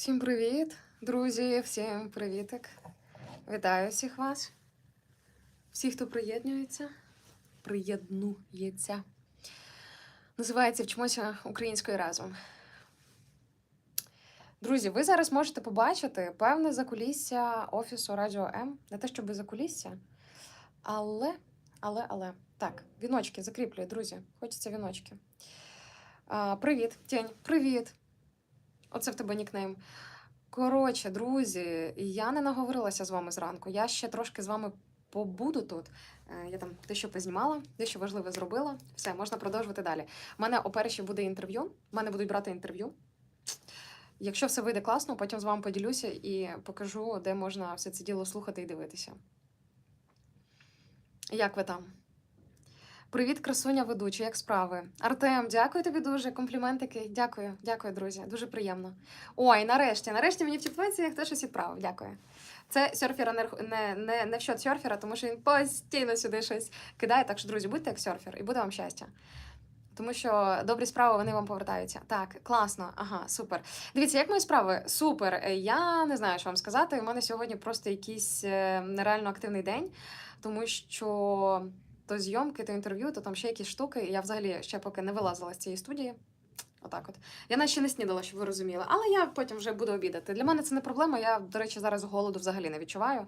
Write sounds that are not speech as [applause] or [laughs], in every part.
Всім привіт, друзі, всім привітик. Вітаю всіх вас. Всіх, хто приєднується, приєднується. Називається Вчимося українською разом. Друзі, ви зараз можете побачити певне закулісся офісу Радіо М. Не те, щоб закулісся, але, але, але. Так, віночки закріплюю, друзі. Хочеться віночки. А, привіт, Тінь, привіт. Оце в тебе нікнейм. Коротше, друзі, я не наговорилася з вами зранку. Я ще трошки з вами побуду тут. Е, Я там дещо познімала, дещо важливе зробила. Все, можна продовжувати далі. У мене оперші буде інтерв'ю. У мене будуть брати інтерв'ю. Якщо все вийде класно, потім з вами поділюся і покажу, де можна все це діло слухати і дивитися. Як ви там? Привіт, красуня ведуча, як справи? Артем, дякую тобі дуже. Компліментики. Дякую, дякую, друзі. Дуже приємно. Ой, нарешті, нарешті мені в Тіктоці хтось щось відправив. Дякую. Це серфера не, не, не, не в счет серфера, тому що він постійно сюди щось кидає. Так що, друзі, будьте як серфер, і буде вам щастя. Тому що добрі справи вони вам повертаються. Так, класно, ага, супер. Дивіться, як мої справи? Супер. Я не знаю, що вам сказати. У мене сьогодні просто якийсь е, нереально активний день, тому що то зйомки, то інтерв'ю, то там ще якісь штуки. Я взагалі ще поки не вилазила з цієї студії. Отак от. Я навіть ще не снідала, щоб ви розуміли. Але я потім вже буду обідати. Для мене це не проблема. Я, до речі, зараз голоду взагалі не відчуваю.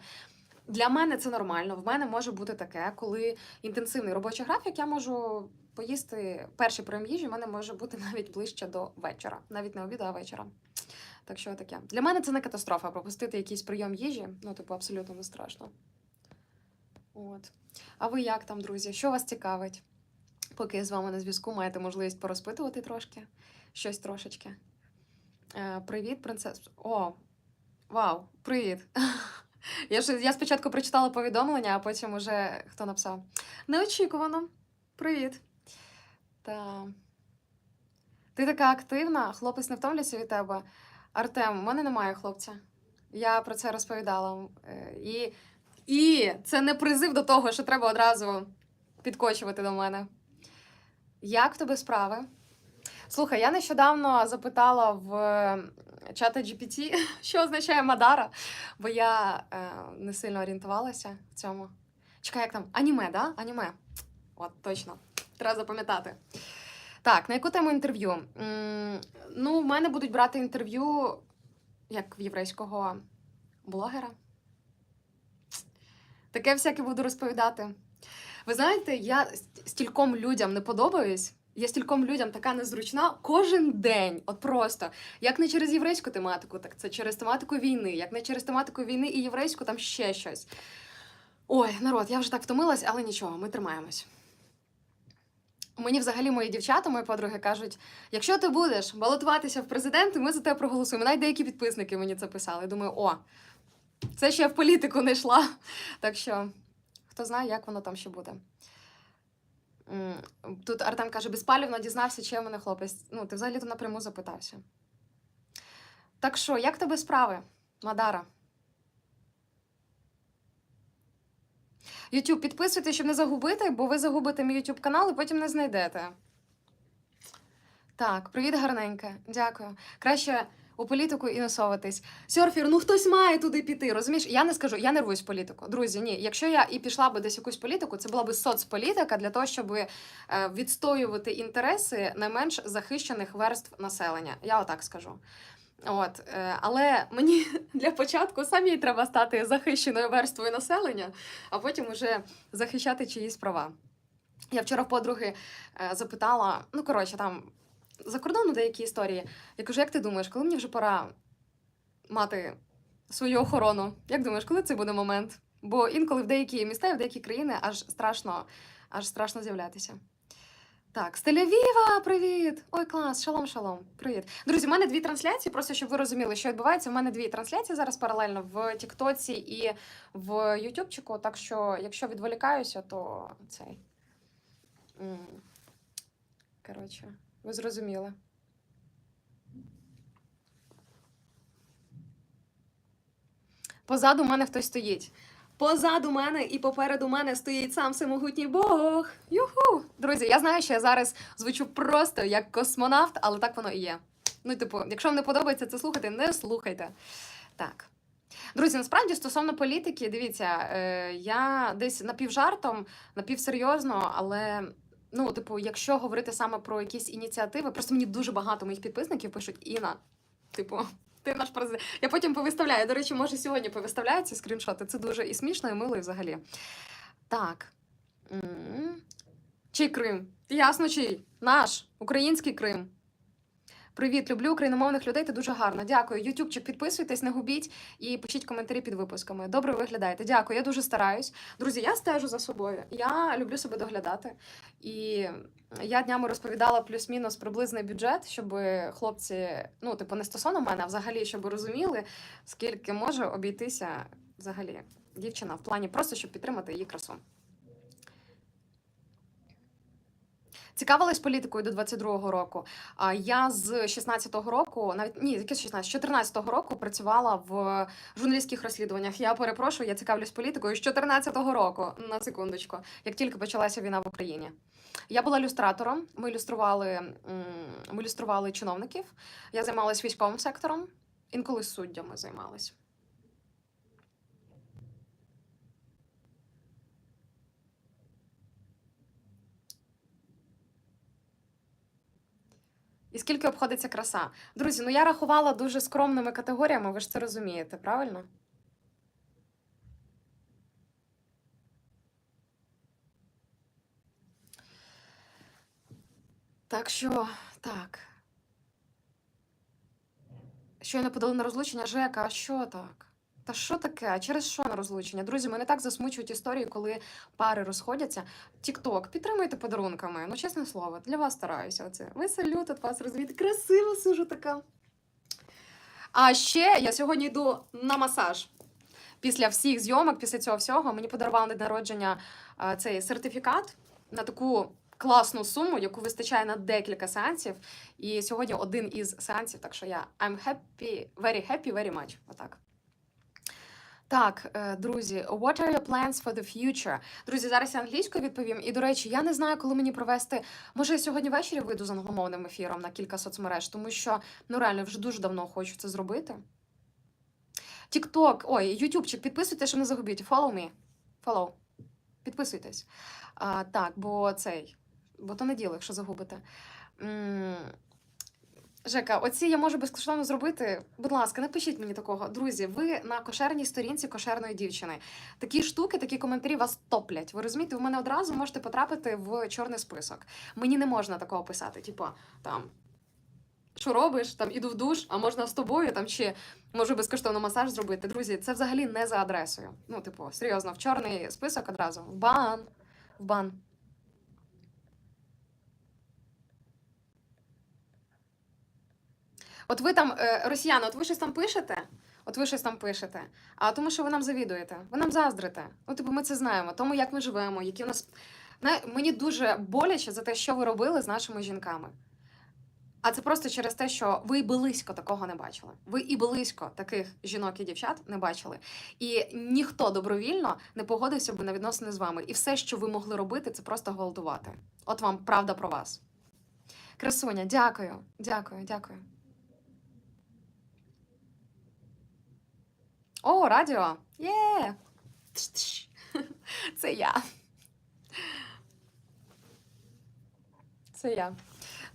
Для мене це нормально. В мене може бути таке, коли інтенсивний робочий графік, я можу поїсти перший прийом їжі, в мене може бути [laughs] навіть ближче до вечора, навіть не обіду, а вечора. Так що таке. Для мене це не катастрофа пропустити якийсь прийом їжі. Ну, типу, абсолютно не страшно. От. А ви як там, друзі? Що вас цікавить? Поки я з вами на зв'язку, маєте можливість порозпитувати трошки, щось трошечки. Е, привіт, принцес. О, вау, привіт. [laughs] Я, ж, я спочатку прочитала повідомлення, а потім уже хто написав? Неочікувано. Привіт. Та... Ти така активна, хлопець не втомлюється від тебе. Артем, у мене немає хлопця. Я про це розповідала. Е, І, і це не призив до того, що треба одразу підкочувати до мене. Як в тебе справи? Слухай, я нещодавно запитала в е, чата GPT, [laughs] що означає Мадара, бо я е, не сильно орієнтувалася в цьому. Чекай, як там? Аніме, да? Аніме. От, точно. Треба запам'ятати. Так, на яку тему інтерв'ю? М, ну, в мене будуть брати інтерв'ю як в єврейського блогера. Таке всяке буду розповідати. Ви знаєте, я стільком людям не подобаюсь. Я стільком людям така незручна кожен день. От просто. Як не через єврейську тематику, так це через тематику війни. Як не через тематику війни і єврейську, там ще щось. Ой, народ, я вже так втомилась, але нічого, ми тримаємось. Мені взагалі мої дівчата, мої подруги кажуть: якщо ти будеш балотуватися в президенти, ми за тебе проголосуємо. Навіть деякі підписники мені це писали. Думаю, о, це ще я в політику не йшла. Так що, хто знає, як воно там ще буде. Тут Артем каже, безпалівно дізнався, чи в мене хлопець. Ну, ти взагалі то напряму запитався. Так що, як тебе справи, Мадара? YouTube, підписуйтесь, щоб не загубити, бо ви загубите мій YouTube канал і потім не знайдете. Так, привіт, гарненька. Дякую. Краще у політику і не соватись. Сьорфір, ну хтось має туди піти. Розумієш? Я не скажу, я не рвусь в політику. Друзі, ні. Якщо я і пішла би десь якусь політику, це була би соцполітика для того, щоб е, відстоювати інтереси найменш захищених верств населення. Я отак скажу. От, е, але мені [laughs] для початку самій треба стати захищеною верствою населення, а потім уже захищати чиїсь права. Я вчора в подруги е, запитала, ну коротше, там за кордону деякі історії. Я кажу, як ти думаєш, коли мені вже пора мати свою охорону? Як думаєш, коли це буде момент? Бо інколи в деякі міста і в деякі країни аж страшно, аж страшно з'являтися. Так, Стелявіва, привіт! Ой, клас, шалом, шалом. Привіт. Друзі, у мене дві трансляції, просто щоб ви розуміли, що відбувається. У мене дві трансляції зараз паралельно в Тіктоці і в Ютубчику. Так що, якщо відволікаюся, то цей. Коротше, ви зрозуміли. Позаду мене хтось стоїть. Позаду мене і попереду мене стоїть сам всемогутній Бог. Юху! Друзі, я знаю, що я зараз звучу просто як космонавт, але так воно і є. Ну, типу, якщо вам не подобається це слухати, не слухайте. Так. Друзі, насправді стосовно політики, дивіться, е, я десь напівжартом, напівсерйозно, але ну, типу, якщо говорити саме про якісь ініціативи, просто мені дуже багато моїх підписників пишуть Іна, типу. Ти наш президент. Я потім повиставляю. До речі, може, сьогодні повиставляю ці скріншоти. Це дуже і смішно, і мило, і взагалі. Так. Чий Крим? Ясно, чий? Наш український Крим. Привіт, люблю україномовних людей. Ти дуже гарно. Дякую. Ютубчик, підписуйтесь, не губіть і пишіть коментарі під випусками. Добре виглядаєте. Дякую. Я дуже стараюсь. Друзі, я стежу за собою. Я люблю себе доглядати. І я днями розповідала плюс-мінус приблизний бюджет, щоб хлопці, ну, типу, не стосовно мене, а взагалі, щоб розуміли, скільки може обійтися взагалі дівчина в плані просто, щоб підтримати її красу. Цікавилась політикою до 22-го року. А я з 16-го року, навіть ні, яке з 16, 14-го року працювала в журналістських розслідуваннях. Я перепрошую, я цікавлюсь політикою з 14-го року, на секундочку, як тільки почалася війна в Україні. Я була люстратором. Ми ілюстрували, ми ілюстрували чиновників. Я займалась військовим сектором, інколи суддями займалась. І скільки обходиться краса? Друзі, ну я рахувала дуже скромними категоріями, ви ж це розумієте, правильно? Так що, так. Щойно подали на розлучення Жека, а що так? Та що таке? Через що на розлучення? Друзі, мене так засмучують історії, коли пари розходяться. Тікток, підтримуйте подарунками. Ну, чесне слово, для вас стараюся. Оце. Ви салют від вас розумієте. Красиво сижу така. А ще я сьогодні йду на масаж. Після всіх зйомок, після цього всього, мені подарували на народження цей сертифікат на таку класну суму, яку вистачає на декілька сеансів. І сьогодні один із сеансів, так що я I'm happy, very happy, very much. Отак. Так, е, друзі, what are your plans for the future? Друзі, зараз я англійською відповім. І, до речі, я не знаю, коли мені провести. Може, я сьогодні ввечері вийду з англомовним ефіром на кілька соцмереж, тому що ну реально вже дуже давно хочу це зробити. TikTok, ой, ютубчик, підписуйтесь, щоб не загубіть. Follow me. Follow. Підписуйтесь. А, так, бо цей, бо то не діло, якщо загубите. Жека, оці я можу безкоштовно зробити. Будь ласка, напишіть мені такого. Друзі, ви на кошерній сторінці кошерної дівчини. Такі штуки, такі коментарі вас топлять. Ви розумієте, ви мене одразу можете потрапити в чорний список. Мені не можна такого писати. Типу, там. Що робиш? Там іду в душ, а можна з тобою там чи можу безкоштовно масаж зробити. Друзі, це взагалі не за адресою. Ну, типу, серйозно, в чорний список одразу. В бан. В бан. От ви там, е, росіяни, от ви щось там пишете, от ви щось там пишете, а тому, що ви нам завідуєте, ви нам заздрите. Ну, типу, ми це знаємо, тому як ми живемо, які у нас. Мені дуже боляче за те, що ви робили з нашими жінками. А це просто через те, що ви і близько такого не бачили. Ви і близько таких жінок і дівчат не бачили. І ніхто добровільно не погодився би на відносини з вами. І все, що ви могли робити, це просто голодувати. От вам правда про вас. Красуня, дякую, дякую, дякую. О, радіо! Є! [laughs] Це я. Це я.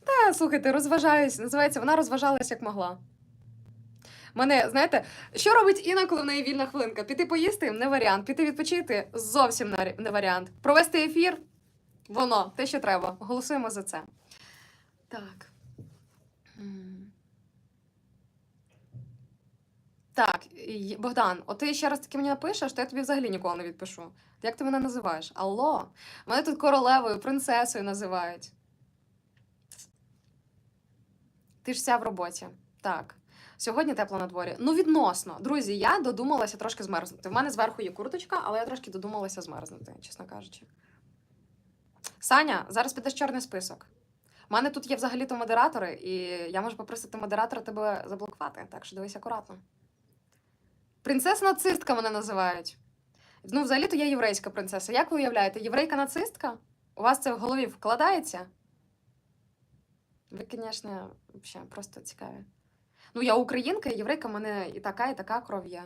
Та, слухайте, розважаюсь. Називається, вона розважалась як могла. Мене, знаєте, що робить Інна, коли в неї вільна хвилинка? Піти поїсти не варіант. Піти відпочити зовсім не варіант. Провести ефір воно, те, що треба. Голосуємо за це. Так. М. Так, Богдан, от ти ще раз таки мені напишеш, то я тобі взагалі ніколи не відпишу. Як ти мене називаєш? Алло? Мене тут королевою, принцесою називають. Ти ж вся в роботі. Так. Сьогодні тепло на дворі. Ну, відносно. Друзі, я додумалася трошки змерзнути. В мене зверху є курточка, але я трошки додумалася змерзнути, чесно кажучи. Саня, зараз підеш чорний список. У мене тут є взагалі-то модератори, і я можу попросити модератора тебе заблокувати, так що дивись акуратно. Принцеса нацистка мене називають. Ну, взагалі-то я єврейська принцеса. Як ви уявляєте, єврейка нацистка? У вас це в голові вкладається? Ви, звісно, взагалі просто цікаві. Ну, я українка, єврейка, в мене і така, і така кров є.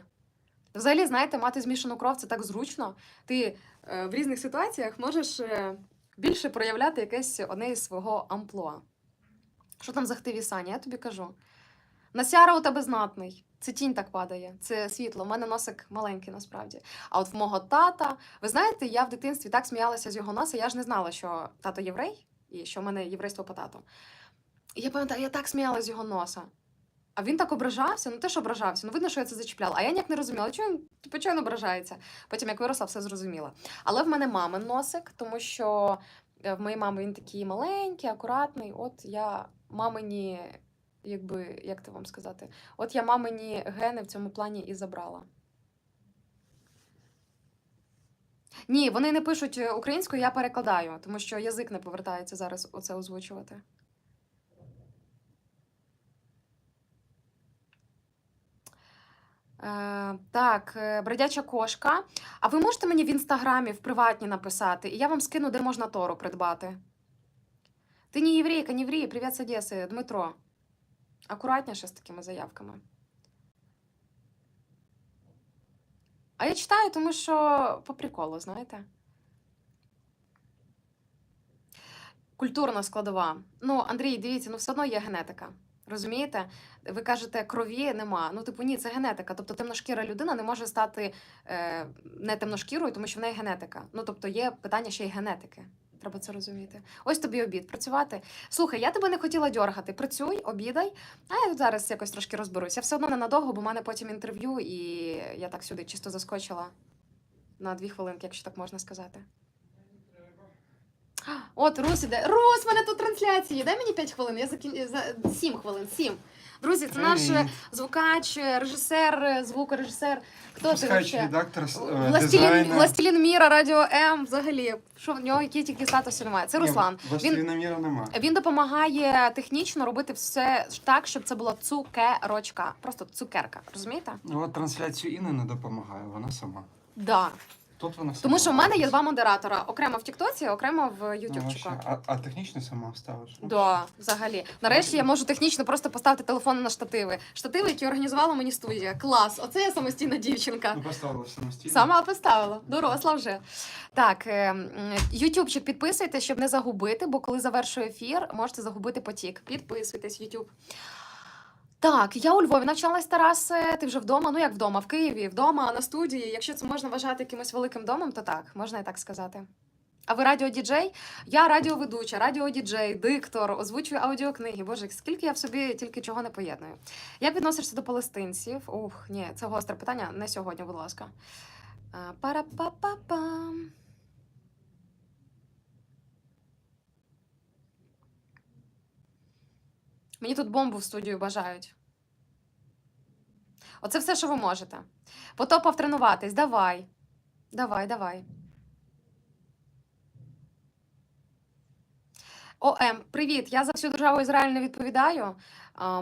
Взагалі, знаєте, мати змішану кров це так зручно. Ти е, в різних ситуаціях можеш е, більше проявляти якесь одне із свого амплуа. Що там за хтиві Саня? Я тобі кажу. Насяра у тебе знатний. Це тінь так падає, це світло. У мене носик маленький насправді. А от в мого тата, ви знаєте, я в дитинстві так сміялася з його носа, я ж не знала, що тато єврей і що в мене єврейство по тату. І я пам'ятаю, я так сміялася з його носа. А він так ображався, ну теж ображався. Ну видно, що я це зачіпляла. А я ніяк не розуміла, чого він чого він ображається. Потім, як виросла, все зрозуміла. Але в мене мамин носик, тому що е, в моєї мами він такий маленький, акуратний. От я мамині, якби, як це вам сказати, от я мамині гени в цьому плані і забрала. Ні, вони не пишуть е, українською, я перекладаю, тому що язик не повертається зараз оце озвучувати. Е, так, е, бродяча кошка. А ви можете мені в інстаграмі в приватні написати, і я вам скину, де можна Тору придбати. Ти не єврейка, не єврей, привіт з Дмитро. Акуратніше з такими заявками. А я читаю, тому що по приколу, знаєте. Культурна складова. Ну, Андрій, дивіться, ну все одно є генетика. Розумієте? Ви кажете, крові нема. Ну, типу, ні, це генетика. Тобто темношкіра людина не може стати е, не темношкірою, тому що в неї генетика. Ну, тобто, є питання ще й генетики. Треба це розуміти. Ось тобі обід працювати. Слухай, я тебе не хотіла дьоргати. Працюй, обідай. А я зараз якось трошки розберусь. Я все одно ненадовго, бо в мене потім інтерв'ю, і я так сюди чисто заскочила на дві хвилинки, якщо так можна сказати. От Рус іде. Рус, в мене тут трансляції. Дай мені 5 хвилин. Я закін... за 7 хвилин. 7. Друзі, це наш звукач, режисер, звукорежисер. Хто ти Пускач, вообще? редактор, с- е, Властелін, дизайнер. Властелін Міра, Радіо М. Взагалі, що в нього які тільки статуси немає. Це Ні, Руслан. Властеліна міра нема. Він допомагає технічно робити все так, щоб це була цукерочка. Просто цукерка. Розумієте? Ну, от трансляцію Інни не допомагає, вона сама. Да. Тут вона сама. Тому що в мене є два модератора: окремо в Тіктоці, окремо в Ну, Ютубчику. а, а технічно сама ставиш? Да, взагалі. Нарешті я можу технічно просто поставити телефон на штативи. Штативи, які організувала мені студія. Клас! Оце я самостійна дівчинка. Ну, поставила самостійно. Сама поставила, доросла вже. Так, е, ютубчик підписуйтесь, щоб не загубити, бо коли завершую ефір, можете загубити потік. Підписуйтесь, Ютуб. Так, я у Львові навчалась, Тарасе. Ти вже вдома? Ну як вдома? В Києві, вдома, на студії. Якщо це можна вважати якимось великим домом, то так, можна і так сказати. А ви радіодіджей? Я радіоведуча, радіодіджей, диктор, озвучую аудіокниги. Боже, скільки я в собі тільки чого не поєдную. Як відносишся до палестинців? Ух, ні, це гостре питання. Не сьогодні, будь ласка. А, Пара-па-па-пам. Мені тут бомбу в студію бажають. Оце все, що ви можете. Потопав тренуватись. Давай. Давай, давай. ОМ, привіт. Я за всю державу Ізраїль не відповідаю.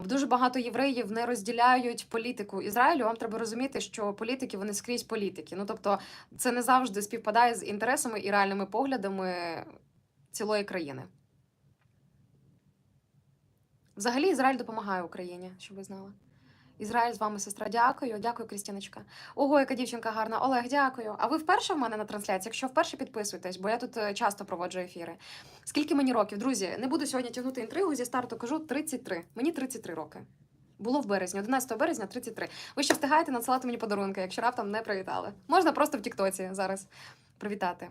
Дуже багато євреїв не розділяють політику Ізраїлю. Вам треба розуміти, що політики вони скрізь політики. Ну тобто, це не завжди співпадає з інтересами і реальними поглядами цілої країни. Взагалі, Ізраїль допомагає Україні, щоб ви знали. Ізраїль з вами, сестра. Дякую. Дякую, Крістіночка. Ого, яка дівчинка гарна. Олег, дякую. А ви вперше в мене на трансляції? Якщо вперше підписуйтесь, бо я тут е, часто проводжу ефіри. Скільки мені років? Друзі, не буду сьогодні тягнути інтригу зі старту, кажу 33. Мені 33 роки. Було в березні, 11 березня 33. Ви ще встигаєте надсилати мені подарунки, якщо раптом не привітали. Можна просто в Тіктоці зараз привітати.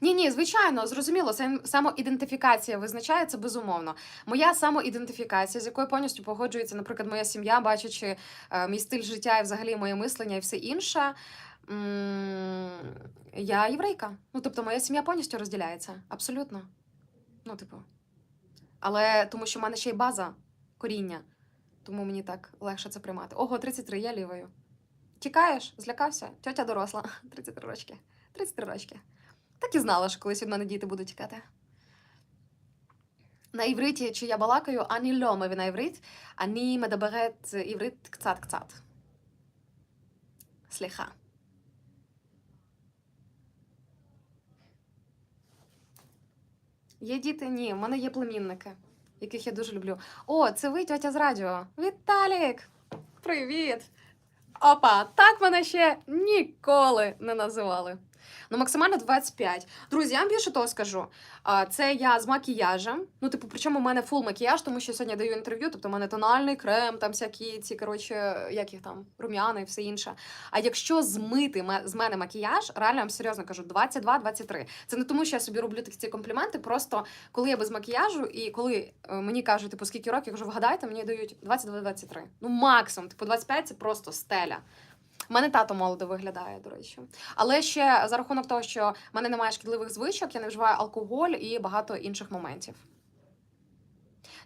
Ні, ні, звичайно, зрозуміло, самоідентифікація визначається безумовно. Моя самоідентифікація, з якою повністю погоджується, наприклад, моя сім'я, бачачи е, мій стиль життя і взагалі моє мислення і все інше. Я єврейка. Ну, тобто, моя сім'я повністю розділяється. Абсолютно. Ну, типу. Але тому що в мене ще й база коріння, тому мені так легше це приймати. Ого, 33, я лівою. Тікаєш? Злякався? Тьотя доросла. [laughs] 33 рочки. 33 рочки. Так і знала, що колись від мене діти будуть тікати. На івриті, чи я балакаю, ані льомові на іврит, ані медаберет іврит кцат-кцат. Сліха. Є діти? Ні, в мене є племінники, яких я дуже люблю. О, це ви, тьотя з радіо. Віталік! Привіт! Опа, так мене ще ніколи не називали. Ну, максимально 25. Друзі, я вам більше того скажу. Це я з макіяжем. Ну, типу, причому в мене фул макіяж, тому що сьогодні даю інтерв'ю, тобто в мене тональний крем, там всякі ці, коротше, як їх там, рум'яна і все інше. А якщо змити з мене макіяж, реально я вам серйозно кажу, 22-23. Це не тому, що я собі роблю такі ці компліменти. Просто коли я без макіяжу, і коли е, мені кажуть, типу, скільки років, я кажу, вгадайте, мені дають 22-23. Ну, максимум, типу, 25 це просто стеля. Мене тато молодо виглядає, до речі. Але ще за рахунок того, що в мене немає шкідливих звичок, я не вживаю алкоголь і багато інших моментів.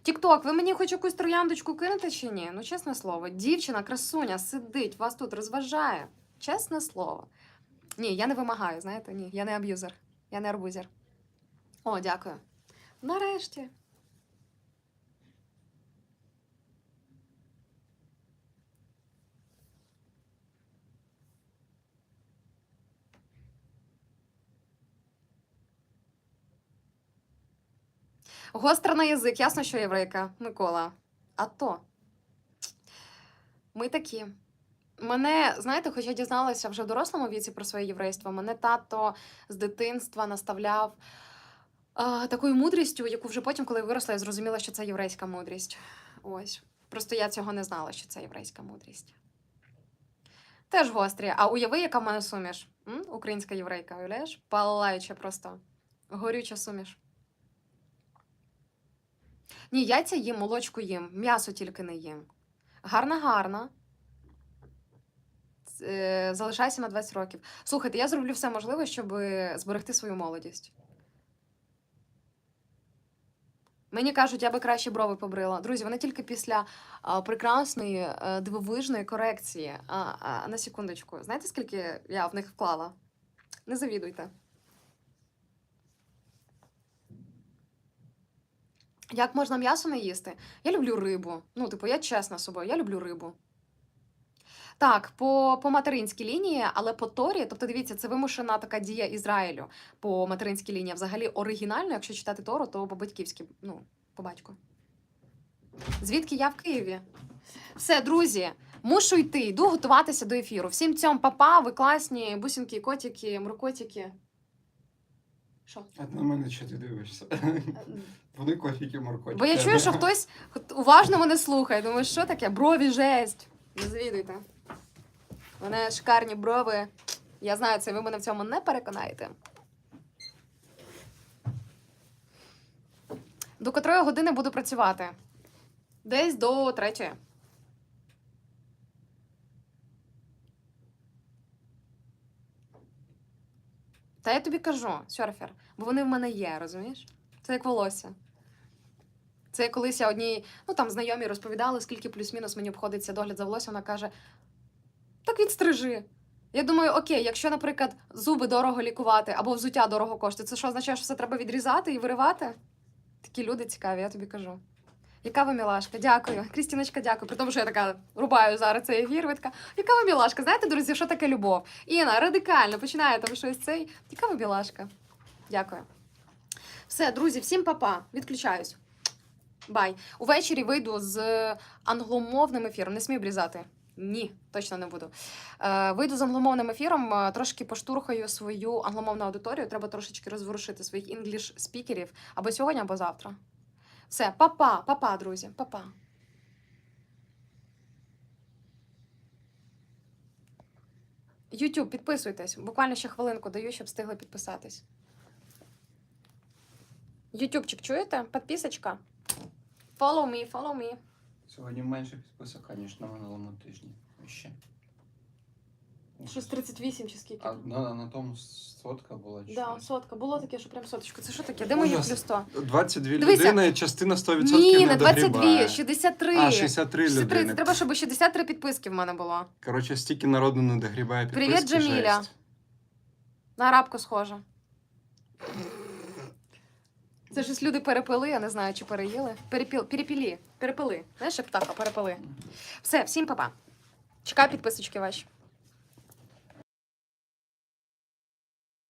Тікток, ви мені хоч якусь трояндочку кинете чи ні? Ну, чесне слово, дівчина, красуня, сидить, вас тут розважає. Чесне слово. Ні, я не вимагаю, знаєте, ні, я не аб'юзер, я не арбузер. О, дякую. Нарешті. Гостра на язик, ясно, що єврейка, Микола. А то. Ми такі. Мене, знаєте, хоч я дізналася вже в дорослому віці про своє єврейство, мене тато з дитинства наставляв а, такою мудрістю, яку вже потім, коли виросла, я зрозуміла, що це єврейська мудрість. Ось. Просто я цього не знала, що це єврейська мудрість. Теж гострі. А уяви, яка в мене суміш? М? Українська єврейка, уявляєш? Палаюча просто. Горюча суміш. Ні, яйця їм, молочку їм, м'ясо тільки не їм. Гарна, гарна. Е, Залишайся на 20 років. Слухайте, я зроблю все можливе, щоб зберегти свою молодість. Мені кажуть, я би краще брови побрила. Друзі, вони тільки після прекрасної, е, дивовижної корекції. А, а, на секундочку. Знаєте, скільки я в них вклала? Не завідуйте. Як можна м'ясо не їсти? Я люблю рибу. Ну, типу, я чесна з собою, я люблю рибу. Так, по, по материнській лінії, але по Торі, тобто дивіться, це вимушена така дія Ізраїлю по материнській лінії. Взагалі оригінально, якщо читати Тору, то по батьківськи, ну, по батьку. Звідки я в Києві? Все, друзі, мушу йти, йду готуватися до ефіру. Всім цьом папа, ви класні, бусинки, котики, мрукотики. Що? А на мене що ти дивишся? [laughs] Вони кофіки моркоті. Бо я чую, що хтось уважно мене слухає. Думаю, що таке? Брові жесть. Не завідуйте. У мене шикарні брови. Я знаю це, ви мене в цьому не переконаєте. До котрої години буду працювати? Десь до третьої. Та я тобі кажу, серфер, бо вони в мене є, розумієш? Це як волосся. Це колись я одній, ну там знайомі розповідали, скільки плюс-мінус мені обходиться догляд за волоссям. Вона каже: так відстрижи. Я думаю, окей, якщо, наприклад, зуби дорого лікувати або взуття дорого коштує, це що означає, що все треба відрізати і виривати? Такі люди цікаві, я тобі кажу. Яка ви мілашка? Дякую. Крістіночка, дякую. При тому, що я така рубаю зараз цей ефір. Ви така, яка ви мілашка? Знаєте, друзі, що таке любов? Інна, радикально починає там щось цей. Яка ви мілашка? Дякую. Все, друзі, всім па-па. Відключаюсь. Бай. Увечері вийду з англомовним ефіром. Не смію обрізати. Ні, точно не буду. Е, вийду з англомовним ефіром, е, трошки поштурхаю свою англомовну аудиторію. Треба трошечки розворушити своїх інгліш спікерів або сьогодні, або завтра. Все, па-па, па-па, друзі, па-па. Підписуйтесь. Буквально ще хвилинку даю, щоб встигли підписатись. Ютубчик, чуєте? Підписочка. Follow me, follow me. Сьогодні менше підписок, ніж на минулому тижні. Ще. Щось 38 чи скільки. А на, на тому сотка була чи Да, що? сотка. Було таке, що прям соточку. Це що таке? Де мої Ужас. плюс 100? 22 Дивися. людини, частина 100% Ні, не не 22, 63. А, 63 63. Це людини. треба, щоб 63 підписки в мене було. Коротше, стільки народу не догрібає підписки. Привіт, Джаміля. жесть. На арабку схоже. Це щось люди перепили, я не знаю, чи переїли. Перепіл, перепілі. Перепили. Знаєш, як птаха, перепили. Все, всім па-па. Чекаю підписочки ваші.